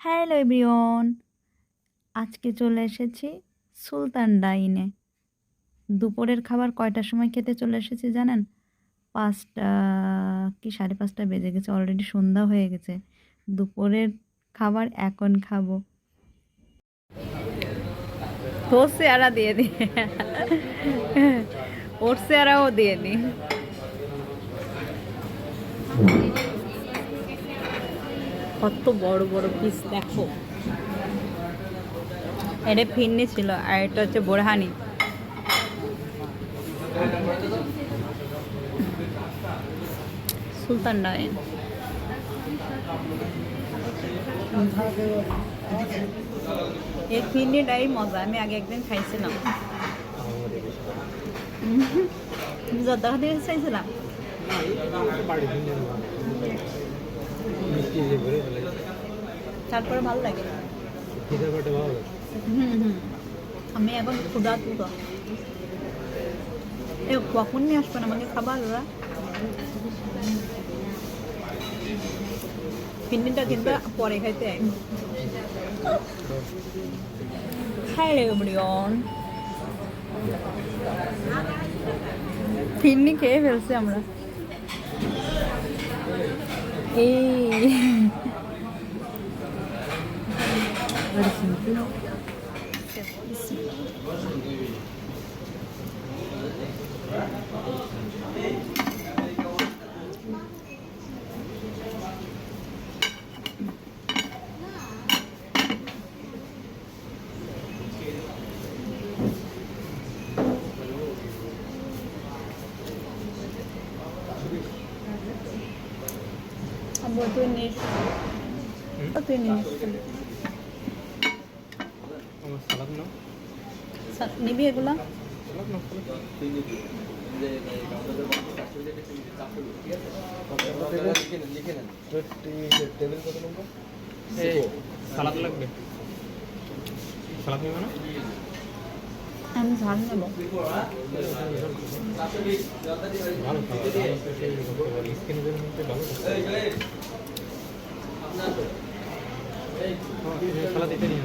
Hello everyone আজকে চলে এসেছি সুলতান ডাইনে। দুপুরের খাবার কয়টার সময় খেতে চলে এসেছি জানেন? পাঁচটা কি সাড়ে পাঁচটা বেজে গেছে অলরেডি সন্ধ্যা হয়ে গেছে। দুপুরের খাবার এখন খাব। তোর চেয়ারা দিয়ে দি ওর চেয়ারাও দিয়ে দি কত বড় বড় পিস দেখো। এটা ফিরনি ছিল আর এটা হচ্ছে বোরহানি। সুলতান ডাইন এই ফিরনিটাই মজা, আমি আগে একদিন খাইছিলাম। জর্দা খাতে চাইছিলাম তারপরে ভালো লাগে। আমি এখন ক্ষুধা তুতো এ, কখন নিয়ে আসবেন আমাকে খাবার ওরা? পিন্ডিটা কিন্তু পরে খাইতে হয় হ্যালো এভরিওয়ান। ফিরনি খেয়ে ফেলছি আমরা। এই আব্বু তুই নিস ও তুই নিস সালাদ না সা- নিবি এগুলা সালাদ না সালাদ লাগবে সালাদ নেবে না আমি ঝাল নেব ভালো দিতে নিয়ে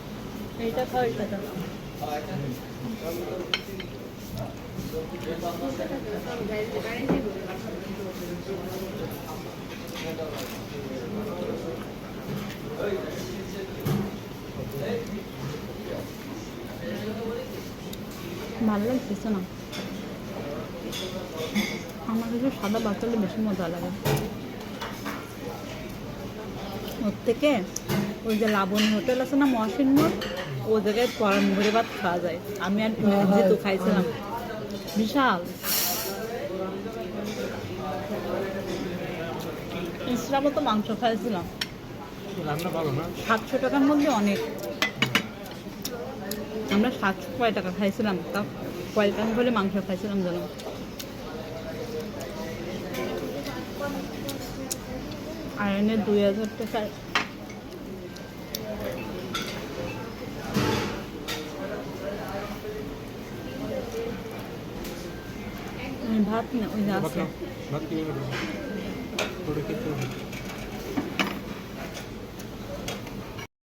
খাও ভালো লাগতেছে না। আমার কাছে সাদা বাচ্চালে বেশি মজা লাগে। ওর থেকে ওই যে লাবণী হোটেল আছে না মহাসিন মোড় ও জায়গায় পরান ভরে ভাত খাওয়া যায়। আমি আর যেহেতু খাইছিলাম। বিশাল। ইসরা মতো মাংস খাইছিলাম। রান্না ভালো না? সাতশো টাকার মধ্যে অনেক। আমরা সাতশো কয় টাকা খাইছিলাম। তা কয়টান করে মাংস খাইছিলাম জানো এনে দুই হাজার টাকার ভাত না ওই যে ভাত আছে